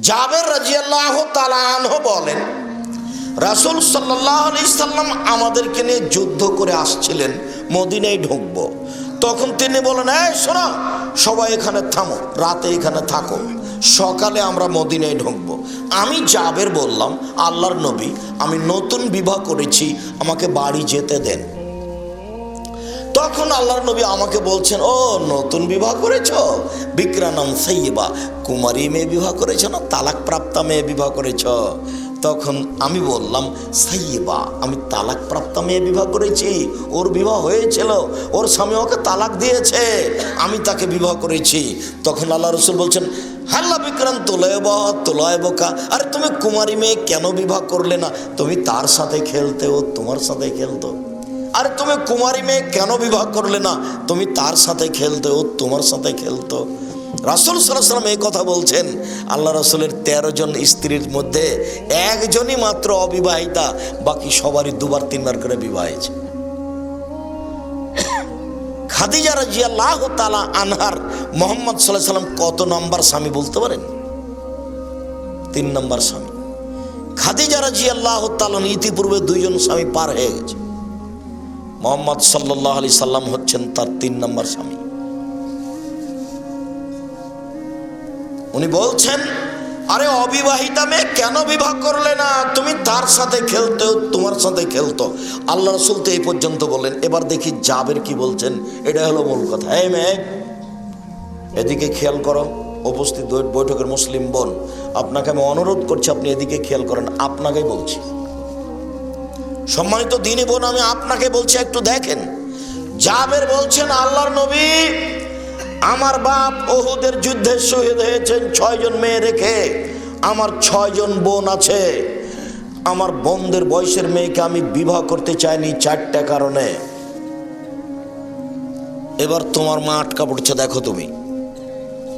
জাবের রাজিয়াল্লাহ তালাহ বলেন, রাসুল সাল্লাম আমাদেরকে নিয়ে যুদ্ধ করে আসছিলেন, মদিনায় ঢুকবো। তখন তিনি বলেন, এই শোনো, সবাই এখানে থামো, রাতে এখানে থাকো, সকালে আমরা মদিনায় ঢুকবো। আমি জাবের বললাম, আল্লাহর নবী, আমি নতুন বিবাহ করেছি, আমাকে বাড়ি যেতে দেন। তখন আল্লাহর নবী আমাকে বলছেন, ও, নতুন বিবাহ করেছ? বিক্রানম সৈবা কুমারী মেয়ে বিবাহ করেছ না? তালাক প্রাপ্তা মেয়ে বিবাহ করেছ? তখন আমি বললাম সাইবা আমি তালাক প্রাপ্তা মেয়ে বিবাহ করেছি। ওর বিবাহ হয়েছিল। ওর স্বামী ওকে তালাক দিয়েছে। আমি তাকে বিবাহ করেছি। তখন আল্লাহ রসুল বলছেন, হাল্লা বিক্রান্ত তোলয়ব তোলয় বোকা আরে তুমি কুমারী মেয়ে কেন বিবাহ করলে না? তুমি তার সাথে খেলতে ও তোমার সাথে খেলতো। আরে তুমি কুমারী মেয়ে কেন বিবাহ করলে না? তুমি তার সাথে খেলতে ও তোমার সাথে খেলতো। রাসুল সাল্লাম এই কথা বলছেন, আল্লাহ রাসুলের তেরো জন স্ত্রীর মধ্যে একজনই মাত্র অবিবাহিতা, বাকি সবারই দুবার তিনবার করে বিবাহ হয়েছে। খাদিজা রাজিয়াল্লাহ তালা আনহার মোহাম্মদ সাল্লাহ সাল্লাম কত নম্বর স্বামী বলতে পারেন? তিন নম্বর স্বামী। খাদিজা রাজিয়াল্লাহ তালান ইতিপূর্বে দুইজন স্বামী পার হয়ে গেছে। মোহাম্মদ সাল্লাহ আলি সাল্লাম হচ্ছেন তার তিন নম্বর স্বামী। উনি বলছেন, আরে অবিবাহিতা মেয়ে, কেন বিবাহ করলে না? তুমি তার সাথে খেলতেও তোমার সাথে খেলতো। আল্লাহ রসুল তো এই পর্যন্ত বললেন, এবার দেখি জাবের কি বলছেন, এটা হলো মূল কথা। এই মেয়ে, এদিকে খেয়াল করো, উপস্থিত বৈঠকের মুসলিম বোন, আপনাকে আমি অনুরোধ করছি, আপনি এদিকে খেয়াল করেন, আপনাকেই বলছি। সম্মানিত দিনী বোন, আমি আপনাকে বলছি, একটু দেখেন। জাবের বলছেন, আল্লাহর নবী আমার বাপ ওহুদের যুদ্ধে শহীদ হয়েছেন, ছয়জন মেয়ে রেখে আমার ছয়জন বোন আছে। আমার বোনদের বয়সের মেয়েকে আমি বিবাহ করতে চাইনি চারটা কারণে। এবার তোমার মা আটকা পড়ছে, দেখো তুমি।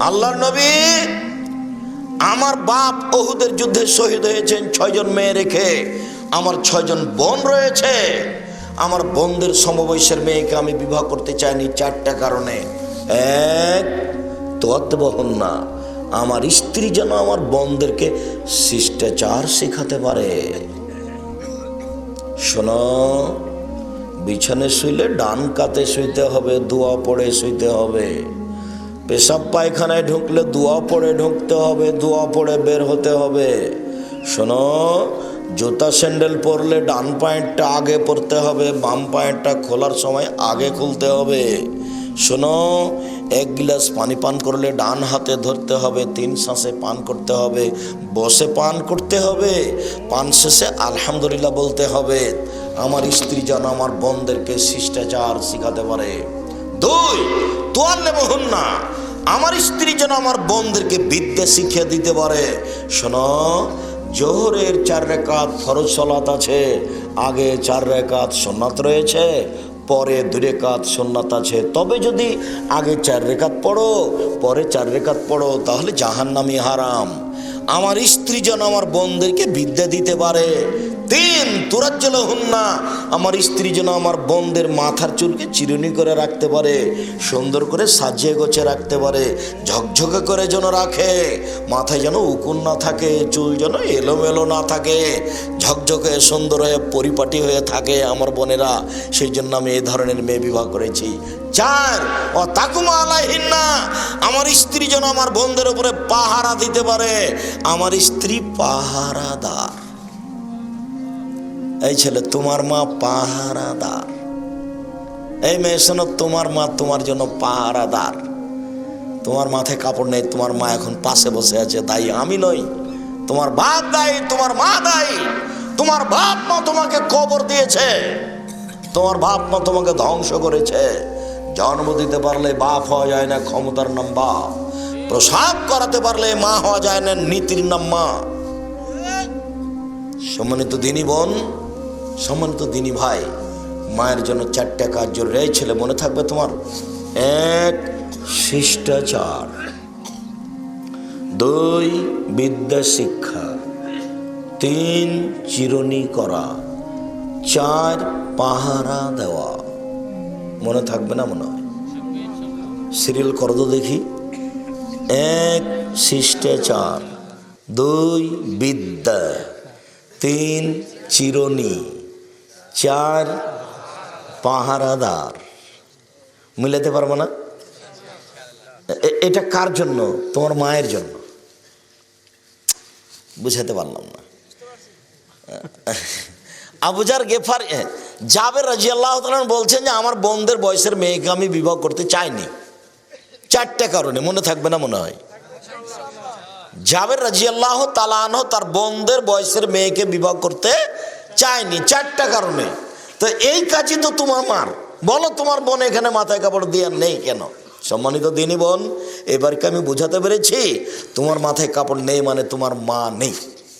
আল্লাহর নবী আমার বাপ ওহুদের যুদ্ধে শহীদ হয়েছেন, ছয়জন মেয়ে রেখে আমার ছয়জন বোন রয়েছে। আমার বোনদের সমবয়সের মেয়েকে আমি বিবাহ করতে চাইনি চারটা কারণে। এক তদ্বহন না। আমার স্ত্রী যেন আমার বোনদেরকে শিষ্টাচার শেখাতে পারে। শোনো বিছানে শুইলে ডান কাতে শুইতে হবে, দোয়া পড়ে শুইতে হবে। পেশাব পায়খানায় ঢুকলে দোয়া পড়ে ঢুকতে হবে, দোয়া পড়ে বের হতে হবে। শোনো জুতা স্যান্ডেল পরলে ডান পায়েরটা আগে পরতে হবে, বাম পায়েরটা খোলার সময় আগে খুলতে হবে। শোনো, এক গ্লাস পানি পান করলে ডান হাতে ধরতে হবে, তিন শ্বাসে পান করতে হবে, বসে পান করতে হবে, পান শেষে আলহামদুলিল্লাহ বলতে হবে, আমার স্ত্রী যেন আমার বোনদেরকে শিষ্টাচার শিখাতে পারে। দুই তোয়াল্লে মোহন না আমার স্ত্রী যেন আমার বোনদেরকে বিদ্যা শিখিয়ে দিতে পারে। শোনো জোহরের চার রেকাত ফরজ সলাত আছে, আগে চার রেকাত সোনাত রয়েছে, পরে দুই রেখাত সোনাত আছে। তবে যদি আগে চার রেকাত পড়ো, পরে চার রেকাত পড়ো, তাহলে জাহান্নামি হারাম। আমার স্ত্রী যেন আমার বোনদেরকে বিদ্যা দিতে পারে তিন তুরাজ্জল হন না আমার স্ত্রী যেন আমার বোনদের মাথার চুলকে চিরুনি করে রাখতে পারে, সুন্দর করে সাজিয়ে গোছে রাখতে পারে, ঝকঝকে করে যেন রাখে, মাথায় যেন উকুন না থাকে, চুল যেন এলোমেলো না থাকে, ঝকঝকে সুন্দর হয়ে পরিপাটি হয়ে থাকে আমার বোনেরা। সেই জন্য আমি এই ধরনের মেয়ে বিবাহ করেছি। চার, ও তাকুমা না আমার স্ত্রী যেন আমার বোনদের উপরে পাহারা দিতে পারে, আমার স্ত্রী পাহারাদার। এই ছেলে, তোমার মা পাহারাদার। এই মেয়ে শোনো, তোমার মা তোমার জন্য পাহারাদার। তোমার মাথায় কাপড় নেই, তোমার মা এখন পাশে বসে আছে দায়ী আমি নই। তোমার বাপ দায়ী, তোমার মা দায়ী। তোমার বাপ মা তোমাকে কবর দিয়েছে। তোমার বাপ মা তোমাকে ধ্বংস করেছে। জন্ম দিতে পারলে বাপ হওয়া যায় না, ক্ষমতার নাম বাপ প্রসাব করাতে পারলে মা হওয়া যায় না, নীতির নাম মা সম্মানিত দিনী বোন সম্মানিত দিনী ভাই, মায়ের জন্য চারটা জরুরি। ছেলে মনে থাকবে তোমার? এক, শিষ্টাচার। দুই, বিদ্যা শিক্ষা। তিন, চিরুনি করা। চার, পাহারা দেওয়া। মনে থাকবে না মনে হয়? সিরিয়াল করো তো দেখি। এক, শিষ্টাচার। দুই, বিদ্যা। তিন, চিরনি। চার পাহারাদার। মিলাতে পারব না? এটা কার জন্য? তোমার মায়ের জন্য। বুঝাতে পারলাম না। আবুজার গেফার জাবের রাজি আল্লাহ বলছেন যে, আমার বোনদের বয়সের মেয়েকে আমি বিবাহ করতে চাইনি। চারটে কারণে, মনে থাকবে না মনে হয়। জাবের রাজি আল্লাহ তালানহ তার বোনদের বয়সের মেয়েকে বিবাহ করতে চায়নি চারটা কারণে। তো এই কাজই তো তোমার মার। বলো তোমার বোন এখানে মাথায় কাপড় দিয়ে নেই কেন? সম্মানিত দিনী বোন, এবারকে আমি বুঝাতে পেরেছি, তোমার মাথায় কাপড় নেই মানে তোমার মা নেই।